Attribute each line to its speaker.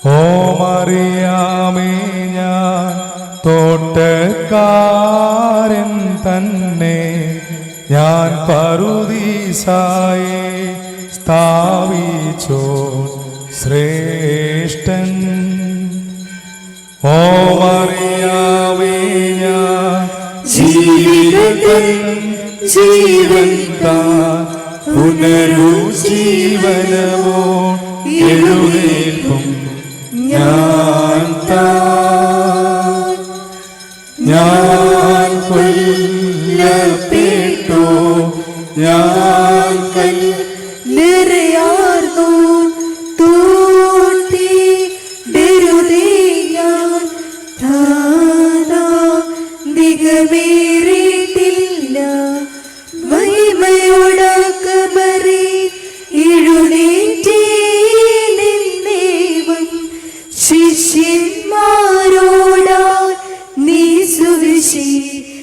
Speaker 1: ഓ മറിയാമേ ഞാൻ തോട്ടക്കാരൻ തന്നെ. ഞാൻ പറുദീസായെ സ്ഥാപിച്ചോ ശ്രേഷ്ഠൻ. ഓമറിയാമേ മറിയാമേ ഞാൻ ജീവിതൻ ജീവൻ പുനരു ജീവനമോ എഴുന്നേൽക്കും ഞാൻ ഞാൻ കൊല്ലപ്പെട്ടു. ഞാൻ കൽ
Speaker 2: നിറയാർന്നു ഞാൻ താനാ നിഗമേറിയിട്ടില്ല. മഹിമയോടക്കമറി എഴുന്നേറ്റേവം ശിഷ്യന്മാരോടാ നീ സുവിശേഷിക്കാം.